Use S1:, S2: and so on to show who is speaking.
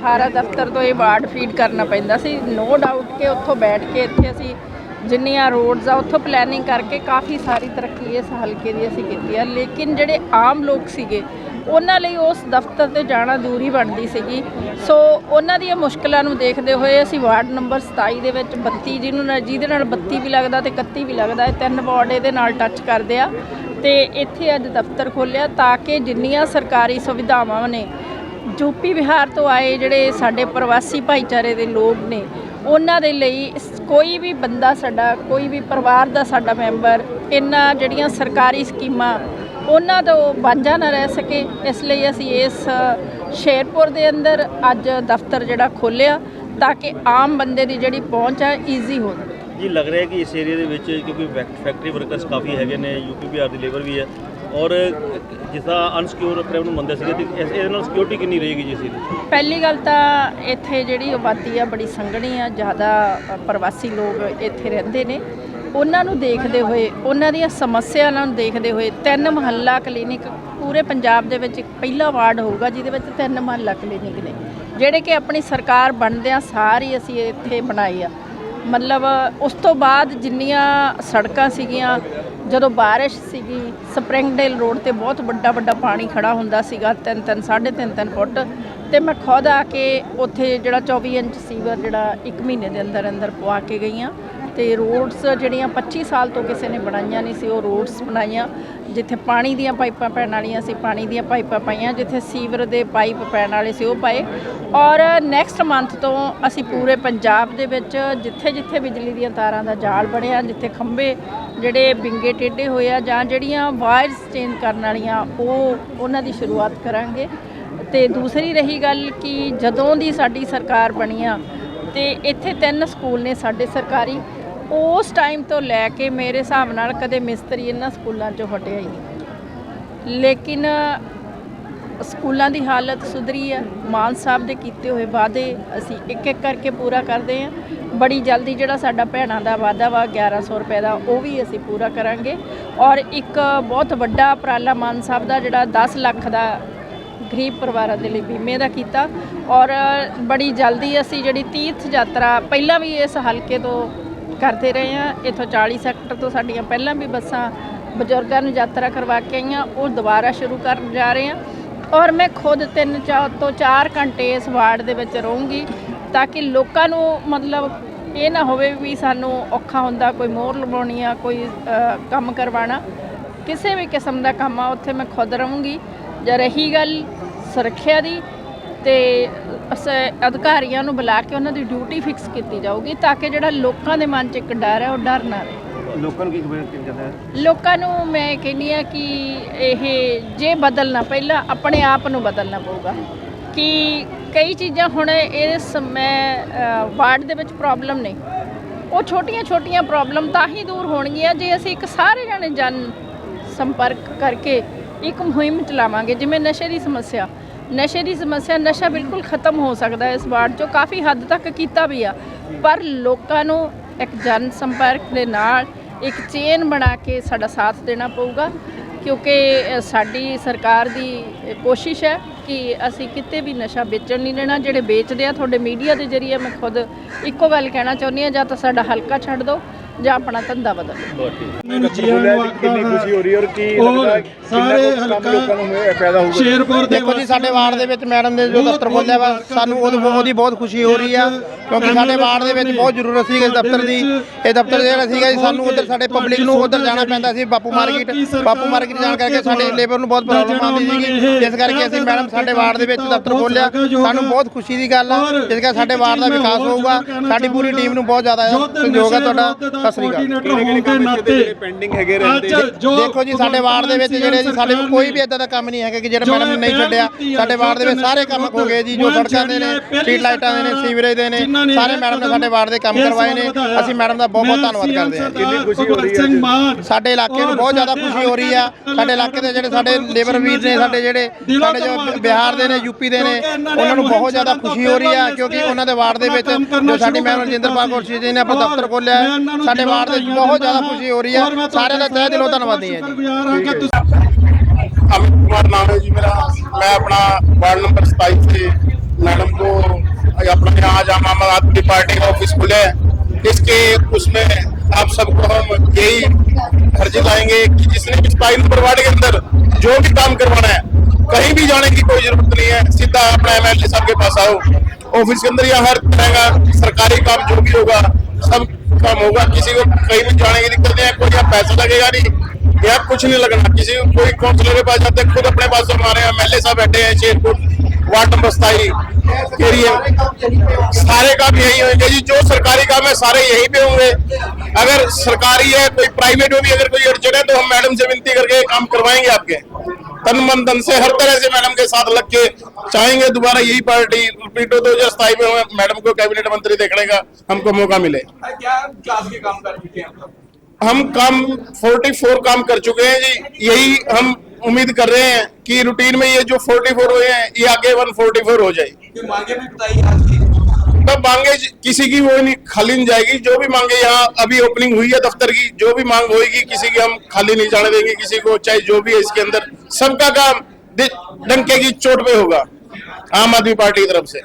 S1: ਸਹਾਰਾ ਦਫ਼ਤਰ ਤੋਂ ਇਹ ਵਾਰਡ ਫੀਡ ਕਰਨਾ ਪੈਂਦਾ ਸੀ। ਨੋ ਡਾਊਟ ਕਿ ਉੱਥੋਂ ਬੈਠ ਕੇ ਇੱਥੇ ਅਸੀਂ ਜਿੰਨੀਆਂ ਰੋਡਸ ਆ, ਉੱਥੋਂ ਪਲੈਨਿੰਗ ਕਰਕੇ ਕਾਫੀ ਸਾਰੀ ਤਰੱਕੀ ਇਸ ਹਲਕੇ ਦੀ ਅਸੀਂ ਕੀਤੀ ਆ। ਲੇਕਿਨ ਜਿਹੜੇ ਆਮ ਲੋਕ ਸੀਗੇ, ਉਹਨਾਂ ਲਈ ਉਸ ਦਫ਼ਤਰ ਤੇ ਜਾਣਾ ਦੂਰੀ ਬਣਦੀ ਸੀਗੀ। ਸੋ ਉਹਨਾਂ ਦੀਆਂ ਮੁਸ਼ਕਲਾਂ ਨੂੰ ਦੇਖਦੇ ਹੋਏ ਅਸੀਂ ਵਾਰਡ ਨੰਬਰ 27 ਦੇ ਵਿੱਚ 32 ਜਿਹਨੂੰ ਜਿਹਦੇ ਨਾਲ 32 ਵੀ ਲੱਗਦਾ ਤੇ 31 ਵੀ ਲੱਗਦਾ, ਇਹ ਤਿੰਨ ਵਾਰਡ ਇਹਦੇ ਨਾਲ ਟੱਚ ਕਰਦੇ ਆ। ਤੇ ਇੱਥੇ ਅੱਜ ਦਫ਼ਤਰ ਖੋਲ੍ਹਿਆ ਤਾਂ ਕਿ ਜਿੰਨੀਆਂ ਸਰਕਾਰੀ ਸੁਵਿਧਾਵਾਂ ਨੇ ਯੂਪੀ ਬਿਹਾਰ ਤੋਂ ਆਏ ਜਿਹੜੇ ਸਾਡੇ ਪ੍ਰਵਾਸੀ ਭਾਈਚਾਰੇ ਦੇ ਲੋਕ ਨੇ, ਉਹਨਾਂ ਦੇ ਲਈ ਕੋਈ ਵੀ ਬੰਦਾ ਸਾਡਾ, ਕੋਈ ਵੀ ਪਰਿਵਾਰ ਦਾ ਸਾਡਾ ਮੈਂਬਰ, ਇਹਨਾਂ ਜਿਹੜੀਆਂ ਸਰਕਾਰੀ ਸਕੀਮਾਂ, ਉਹਨਾਂ ਤੋਂ ਵਾਂਝਾ ਨਾ ਰਹਿ ਸਕੇ। ਇਸ ਲਈ ਅਸੀਂ ਇਸ ਸ਼ੇਰਪੁਰ ਦੇ ਅੰਦਰ ਅੱਜ ਦਫ਼ਤਰ ਜਿਹੜਾ ਖੋਲ੍ਹਿਆ ਤਾਂ ਕਿ ਆਮ ਬੰਦੇ ਦੀ ਜਿਹੜੀ ਪਹੁੰਚ ਹੈ ਈਜ਼ੀ ਹੋ ਜਾਵੇ।
S2: ਜੀ, ਲੱਗ ਰਿਹਾ ਕਿ ਇਸ ਏਰੀਆ ਦੇ ਵਿੱਚ ਕਿਉਂਕਿ ਫੈਕ- ਫੈਕਟਰੀ ਵਰਕਰਸ ਕਾਫੀ ਹੈਗੇ ਨੇ, ਯੂਪੀ ਬਿਹਾਰ ਦੀ ਲੇਬਰ ਵੀ ਹੈ। ਔਰ ਜਿਸ ਤਰ੍ਹਾਂ ਅਨਸਿਕਿਉਰ ਆਪਣੇ ਨੂੰ ਮੰਨਦੇ ਸੀਗੇ ਤੇ ਇਸ- ਇਹਦੇ ਨਾਲ ਸਿਕਿਉਰਿਟੀ ਕਿੰਨੀ ਰਹੇਗੀ ਜੀ ਇਸ
S1: ਪਹਿਲੀ ਗੱਲ ਤਾਂ ਇੱਥੇ ਜਿਹੜੀ ਆਬਾਦੀ ਆ ਬੜੀ ਸੰਘਣੀ ਆ ਜ਼ਿਆਦਾ ਅ, ਪ੍ਰਵਾਸੀ ਲੋਕ ਇੱਥੇ ਰਹਿੰਦੇ ਨੇ। ਉਹਨਾਂ ਨੂੰ ਦੇਖਦੇ ਹੋਏ ਉਹਨਾਂ ਦੀਆਂ ਸਮੱਸਿਆਵਾਂ ਨੂੰ ਦੇਖਦੇ ਹੋਏ ਤਿੰਨ ਮਹੱਲਾ ਕਲੀਨਿਕ ਪੂਰੇ ਪੰਜਾਬ ਦੇ ਵਿੱਚ ਇੱਕ ਪਹਿਲਾ ਵਾਰਡ ਹੋਊਗਾ ਜਿਹਦੇ ਵਿੱਚ ਤਿੰਨ ਮਹੱਲਾ ਕਲੀਨਿਕ ਨੇ। ਜਿਹੜੇ ਕਿ ਆਪਣੀ ਸਰਕਾਰ ਬਣਦਿਆਂ ਸਾਰੀ ਅਸੀਂ ਇੱਥੇ ਬਣਾਏ ਆ। ਮਤਲਬ ਉਸ ਤੋਂ ਬਾਅਦ ਜਿੰਨੀਆਂ ਸੜਕਾਂ ਸੀਗੀਆਂ ਜਦੋਂ ਬਾਰਿਸ਼ ਸੀਗੀ ਸਪਰਿੰਗਡੇਲ ਰੋਡ ਤੇ ਬਹੁਤ ਵੱਡਾ ਵੱਡਾ ਪਾਣੀ ਖੜਾ ਹੁੰਦਾ ਸੀਗਾ, ਤਿੰਨ ਤਿੰਨ, ਸਾਢੇ ਤਿੰਨ ਤਿੰਨ ਫੁੱਟ। ਤੇ ਮੈਂ ਖੁਦ ਆ ਕੇ ਉੱਥੇ ਜਿਹੜਾ 24 ਇੰਚ ਸੀਵਰ ਜਿਹੜਾ 1 ਮਹੀਨੇ ਦੇ ਅੰਦਰ ਅੰਦਰ ਪਵਾ ਕੇ ਗਈ ਗਈਆਂ ਤੇ ਰੋਡਸ ਜਿਹੜੀਆਂ 25 ਸਾਲ ਤੋਂ ਕਿਸੇ ਨੇ ਬਣਾਈਆਂ ਨਹੀਂ ਸੀ, ਉਹ ਰੋਡਸ ਬਣਾਈਆਂ, ਜਿੱਥੇ ਪਾਣੀ ਦੀਆਂ ਪਾਈਪਾਂ ਪੈਣ ਵਾਲੀਆਂ ਸੀ, ਪਾਣੀ ਦੀਆਂ ਪਾਈਪਾਂ ਪਾਈਆਂ, ਜਿੱਥੇ ਸੀਵਰ ਦੇ ਪਾਈਪ ਪੈਣ ਵਾਲੇ ਸੀ, ਉਹ ਪਾਏ। ਔਰ ਨੈਕਸਟ ਮੰਥ ਤੋਂ ਅਸੀਂ ਪੂਰੇ ਪੰਜਾਬ ਦੇ ਵਿੱਚ ਜਿੱਥੇ ਜਿੱਥੇ ਬਿਜਲੀ ਦੀਆਂ ਤਾਰਾਂ ਦਾ ਜਾਲ ਬਣਿਆ, ਜਿੱਥੇ ਖੰਭੇ ਜਿਹੜੇ ਬਿੰਗੇ ਟੇਢੇ ਹੋਏ ਆ, ਜਾਂ ਜਿਹੜੀਆਂ ਵਾਇਰਸ ਚੇਂਜ ਕਰਨ ਵਾਲੀਆਂ, ਉਹ ਉਹਨਾਂ ਦੀ ਸ਼ੁਰੂਆਤ ਕਰਾਂਗੇ। ਤੇ ਦੂਸਰੀ ਰਹੀ ਗੱਲ ਕਿ ਜਦੋਂ ਦੀ ਸਾਡੀ ਸਰਕਾਰ ਬਣੀ ਆ, ਤੇ ਇੱਥੇ ਤਿੰਨ ਸਕੂਲ ਨੇ ਸਾਡੇ ਸਰਕਾਰੀ ਉਸ ਟਾਈਮ ਤੋਂ ਲੈ ਕੇ ਮੇਰੇ ਹਿਸਾਬ ਨਾਲ ਕਦੇ ਮਿਸਤਰੀ ਇਹਨਾਂ ਸਕੂਲਾਂ 'ਚੋਂ ਹਟਿਆ ਹੀ ਨਹੀਂ। ਲੇਕਿਨ ਸਕੂਲਾਂ ਦੀ ਹਾਲਤ ਸੁਧਰੀ ਹੈ ਮਾਨ ਸਾਹਿਬ ਦੇ ਕੀਤੇ ਹੋਏ ਵਾਅਦੇ ਅਸੀਂ ਇੱਕ ਇੱਕ ਕਰਕੇ ਪੂਰਾ ਕਰਦੇ ਹਾਂ। ਬੜੀ ਜਲਦੀ ਜਿਹੜਾ ਸਾਡਾ ਭੈਣਾਂ ਦਾ ਵਾਅਦਾ ਵਾ 1100 ਰੁਪਏ ਦਾ, ਉਹ ਵੀ ਅਸੀਂ ਪੂਰਾ ਕਰਾਂਗੇ। ਔਰ ਇੱਕ ਬਹੁਤ ਵੱਡਾ ਉਪਰਾਲਾ ਮਾਨ ਸਾਹਿਬ ਦਾ ਜਿਹੜਾ 10 ਲੱਖ ਦਾ ਗਰੀਬ ਪਰਿਵਾਰਾਂ ਦੇ ਲਈ ਬੀਮੇ ਦਾ ਕੀਤਾ। ਔਰ ਬੜੀ ਜਲਦੀ ਅਸੀਂ ਜਿਹੜੀ ਤੀਰਥ ਯਾਤਰਾ, ਪਹਿਲਾਂ ਵੀ ਇਸ ਹਲਕੇ ਤੋਂ ਕਰਦੇ ਰਹੇ ਹਾਂ। ਇੱਥੋਂ 40 ਸੈਕਟਰ ਤੋਂ ਸਾਡੀਆਂ ਪਹਿਲਾਂ ਵੀ ਬੱਸਾਂ ਬਜ਼ੁਰਗਾਂ ਨੂੰ ਯਾਤਰਾ ਕਰਵਾ ਕੇ ਆਈਆਂ। ਉਹ ਦੁਬਾਰਾ ਸ਼ੁਰੂ ਕਰਨ ਜਾ ਰਹੇ ਹਾਂ। ਔਰ ਮੈਂ ਖੁਦ ਤਿੰਨ ਚਾ ਤੋਂ 4 ਘੰਟੇ ਇਸ ਵਾਰਡ ਦੇ ਵਿੱਚ ਰਹੂੰਗੀ ਤਾਂ ਕਿ ਲੋਕਾਂ ਨੂੰ ਮਤਲਬ ਇਹ ਨਾ ਹੋਵੇ ਵੀ ਸਾਨੂੰ ਔਖਾ ਹੁੰਦਾ ਕੋਈ ਮੋਹਰ ਲਵਾਉਣੀ ਆ, ਕੋਈ ਕੰਮ ਕਰਵਾਉਣਾ। ਕਿਸੇ ਵੀ ਕਿਸਮ ਦਾ ਕੰਮ ਆ, ਉੱਥੇ ਮੈਂ ਖੁਦ ਰਹੂੰਗੀ। ਜਾਂ ਰਹੀ ਗੱਲ ਸੁਰੱਖਿਆ ਦੀ ਤੇ ਅਸ ਅਧਿਕਾਰੀਆਂ ਨੂੰ ਬੁਲਾ ਕੇ ਉਹਨਾਂ ਦੀ ਡਿਊਟੀ ਫਿਕਸ ਕੀਤੀ ਜਾਊਗੀ ਤਾਂ ਕਿ ਜਿਹੜਾ ਲੋਕਾਂ ਦੇ ਮਨ 'ਚ ਇੱਕ ਡਰ ਹੈ ਉਹ ਡਰ ਨਾ ਰਹੇ।
S2: ਲੋਕਾਂ ਨੂੰ ਕੀ ਖਬਰ ਕਹਿੰਦਾ ਹੈ?
S1: ਲੋਕਾਂ ਨੂੰ ਮੈਂ ਕਹਿੰਦੀ ਆ ਕਿ ਇਹ ਜੇ ਬਦਲਣਾ ਪਹਿਲਾਂ ਆਪਣੇ ਆਪ ਨੂੰ ਬਦਲਣਾ ਪਊਗਾ। ਕਿ ਕਈ ਚੀਜ਼ਾਂ ਹੁਣ ਇਹ ਸਮੇਂ ਵਾਰਡ ਦੇ ਵਿੱਚ ਪ੍ਰੋਬਲਮ ਨੇ। ਉਹ ਛੋਟੀਆਂ ਛੋਟੀਆਂ ਪ੍ਰੋਬਲਮ ਤਾਂ ਹੀ ਦੂਰ ਹੋਣਗੀਆਂ ਜੇ ਅਸੀਂ ਇੱਕ ਸਾਰੇ ਜਣੇ ਜਨ ਸੰਪਰਕ ਕਰਕੇ ਇੱਕ ਮੁਹਿੰਮ ਚਲਾਵਾਂਗੇ ਜਿਵੇਂ ਨਸ਼ੇ ਦੀ ਸਮੱਸਿਆ। ਨਸ਼ੇ ਦੀ ਸਮੱਸਿਆ ਨਸ਼ਾ ਬਿਲਕੁਲ ਖਤਮ ਹੋ ਸਕਦਾ ਹੈ ਇਸ ਵਾਰਡ 'ਚੋਂ। ਕਾਫੀ ਹੱਦ ਤੱਕ ਕੀਤਾ ਵੀ ਆ। ਪਰ ਲੋਕਾਂ ਨੂੰ ਇੱਕ ਜਨ ਸੰਪਰਕ ਦੇ ਨਾਲ ਇੱਕ ਚੇਨ ਬਣਾ ਕੇ ਸਾਡਾ ਸਾਥ ਦੇਣਾ ਪਊਗਾ, ਕਿਉਂਕਿ ਸਾਡੀ ਸਰਕਾਰ ਦੀ ਕੋਸ਼ਿਸ਼ ਹੈ ਕਿ ਅਸੀਂ ਕਿਤੇ ਵੀ ਨਸ਼ਾ ਵੇਚਣ ਨਹੀਂ ਦੇਣਾ। ਜਿਹੜੇ ਵੇਚਦੇ ਆ, ਤੁਹਾਡੇ ਮੀਡੀਆ ਦੇ ਜ਼ਰੀਏ ਮੈਂ ਖੁਦ ਇੱਕੋ ਗੱਲ ਕਹਿਣਾ ਚਾਹੁੰਦੀ ਹਾਂ, ਜਾਂ ਤਾਂ ਸਾਡਾ ਹਲਕਾ ਛੱਡ ਦਿਓ ਜਾਂ ਆਪਣਾ ਧੰਦਾ ਬਦਲੋ
S3: ਕਿੰਨੀ ਖੁਸ਼ੀ ਹੋ ਰਹੀ ਹੈ ਔਰ ਕੀ ਲੱਗਦਾ
S4: ਸਾਰੇ ਸ਼ੇਰਪੁਰ ਦੇ
S5: ਦੇਖੋ ਜੀ ਸਾਡੇ ਵਾਰਡ ਦੇ ਵਿੱਚ ਮੈਡਮ ਨੇ ਜੋ ਦਫ਼ਤਰ ਖੋਲ੍ਹਿਆ ਵਾ ਸਾਨੂੰ ਉਹਦੀ ਉਹਦੀ ਬਹੁਤ ਖੁਸ਼ੀ ਹੋ ਰਹੀ ਆ। ਕਿਉਂਕਿ ਸਾਡੇ ਵਾਰਡ ਦੇ ਵਿੱਚ ਬਹੁਤ ਜ਼ਰੂਰਤ ਸੀ ਇਸ ਦਫ਼ਤਰ ਦੀ। ਇਹ ਦਫ਼ਤਰ ਜਿਹੜਾ ਸੀਗਾ ਜੀ ਸਾਨੂੰ ਉਧਰ ਸਾਡੇ ਪਬਲਿਕ ਨੂੰ ਉਧਰ ਜਾਣਾ ਪੈਂਦਾ ਸੀ ਬਾਪੂ ਮਾਰਕੀਟ ਬਾਪੂ ਮਾਰਕੀਟ ਜਾਣ ਕਰਕੇ ਸਾਡੇ ਲੇਬਰ ਨੂੰ ਬਹੁਤ ਪ੍ਰੋਬਲਮ ਆਉਂਦੀ ਸੀਗੀ। ਜਿਸ ਕਰਕੇ ਅਸੀਂ ਮੈਡਮ ਸਾਡੇ ਵਾਰਡ ਦੇ ਵਿੱਚ ਦਫ਼ਤਰ ਖੋਲ੍ਹਿਆ। ਸਾਨੂੰ ਬਹੁਤ ਖੁਸ਼ੀ ਦੀ ਗੱਲ ਆ। ਜਿਸ ਕਰਕੇ ਸਾਡੇ ਵਾਰਡ ਦਾ ਵਿਕਾਸ ਹੋਊਗਾ। ਸਾਡੀ ਪੂਰੀ ਟੀਮ ਨੂੰ ਬਹੁਤ ਜ਼ਿਆਦਾ ਸਹਿਯੋਗ ਹੈ ਤੁਹਾਡਾ। ਸਤਿ ਸ੍ਰੀ ਅਕਾਲ।
S3: ਪੈਂਡਿੰਗ ਹੈਗੇ ਰਹਿੰਦੇ
S5: ਦੇਖੋ ਜੀ ਸਾਡੇ ਵਾਰਡ ਦੇ ਵਿੱਚ ਜਿਹੜੇ ਜੀ ਸਾਡੇ ਕੋਲ ਕੋਈ ਵੀ ਇਦਾਂ ਦਾ ਕੰਮ ਨਹੀਂ ਹੈਗਾ ਕਿ ਜਿਹੜਾ ਮੈਡਮ ਨੇ ਨਹੀਂ ਛੱਡਿਆ। ਸਾਡੇ ਵਾਰਡ ਦੇ ਵਿੱਚ ਸਾਰੇ ਕੰਮ ਹੋ ਗਏ ਜੀ ਜੋ ਸੜਕਾਂ ਦੇ ਨੇ ਸਟਰੀਟ ਲਾਈਟਾਂ ਦੇ ਨੇ ਸੀਵਰੇਜ ਦੇ ਨੇ। ਉਹਨਾਂ ਨੇ ਸਾਰੇ ਮੈਡਮ ਨੇ ਸਾਡੇ ਵਾਰਡ ਦੇ ਕੰਮ ਕਰਵਾਏ ਨੇ। ਅਸੀਂ ਮੈਡਮ ਦਾ ਬਹੁਤ ਬਹੁਤ ਧੰਨਵਾਦ ਕਰਦੇ ਹਾਂ।
S3: ਕਿੰਨੀ ਖੁਸ਼ੀ ਹੋ ਰਹੀ ਹੈ
S5: ਸਾਡੇ ਇਲਾਕੇ ਨੂੰ ਬਹੁਤ ਜ਼ਿਆਦਾ ਖੁਸ਼ੀ ਹੋ ਰਹੀ ਆ। ਸਾਡੇ ਇਲਾਕੇ ਦੇ ਜਿਹੜੇ ਸਾਡੇ ਲੇਬਰ ਵੀਰ ਨੇ ਸਾਡੇ ਜਿਹੜੇ ਸਾਡੇ ਜੋ ਬਿਹਾਰ ਦੇ ਨੇ ਯੂਪੀ ਦੇ ਨੇ ਉਹਨਾਂ ਨੂੰ ਬਹੁਤ ਜ਼ਿਆਦਾ ਖੁਸ਼ੀ ਹੋ ਰਹੀ ਆ ਕਿਉਂਕਿ ਉਹਨਾਂ ਦੇ ਵਾਰਡ ਦੇ ਵਿੱਚ ਜੋ ਸਾਡੀ ਮੈਡਮ ਰਜਿੰਦਰ ਪਾਕੌਰ ਜੀ ਨੇ ਆਪਣਾ ਦਫ਼ਤਰ ਖੋਲਿਆ ਸਾਡੇ ਵਾਰਡ ਦੇ ਬਹੁਤ ਜ਼ਿਆਦਾ ਖੁਸ਼ੀ ਹੋ ਰਹੀ ਆ। ਸਾਰਿਆਂ ਦਾ ਤਹਿ ਦਿਲੋਂ ਧੰਨਵਾਦੀ ਹੈ ਜੀ।
S6: ਅਮਿਤ ਕੁਮਾਰ ਨਾਮ ਹੈ। ਜੀ ਮੇਰਾ ਮੈਂ ਆਪਣਾ ਵਾਰਡ ਨੰਬਰ 27 ਤੇ ਮੈਡਮ ਕੋ
S4: अपना यहाँ आम आदमी पार्टी का ऑफ़िस खुले इसके उसमें आप सबको हम यही अर्जी लाएँगे कि जिसने भी पाई नंबर वार्ड के अंदर जो भी काम करवाना है, कहीं भी जाने की कोई ज़रूरत नहीं है। सीधा अपना एमएलए साहब के पास आओ। ऑफ़िस के अंदर या हर तरह का सरकारी काम जो भी होगा, सब काम होगा। किसी को कहीं भी जाने की दिक्कत नहीं है, कोई यहाँ पैसा लगेगा नहीं। यहाँ कुछ नहीं लगना। किसी को कोई काउंसलर के पास जाते खुद अपने पास हमारे एमएलए साहब बैठे हैं, शेरपुर वार्ड नंबर सताई एरिया सारे काम यही होंगे जी जो सरकारी काम है सारे यहीं पे होंगे। अगर सरकारी है कोई प्राइवेट में भी अगर कोई अड़चन है तो हम मैडम से विनती करके काम करवाएँगे आपके। तन मन धन से हर तरह से मैडम के साथ लग के चाहेंगे दोबारा यही पार्टी रिपीट हो दो हज़ार सताई में मैडम को कैबिनेट मंत्री देखने का हमको मौका मिले।
S6: क्या क्लास के काम कर चुके हैं
S4: हम काम 44 काम कर चुके हैं जी। यही हम उम्मीद कर रहे हैं कि रूटीन में ये जो 44 हुए हैं ये आगे 144 हो जाए
S6: कि मांगे भी बताइए आज की।
S4: तब मांगे किसी की वो नहीं खाली नहीं जाएगी। जो भी मांगे यहाँ अभी ओपनिंग हुई है दफ्तर की जो भी मांग होगी किसी की हम खाली नहीं जाने देंगे किसी को चाहे जो भी है इसके अंदर सबका काम डंके की चोट पे होगा आम आदमी पार्टी की तरफ़ से।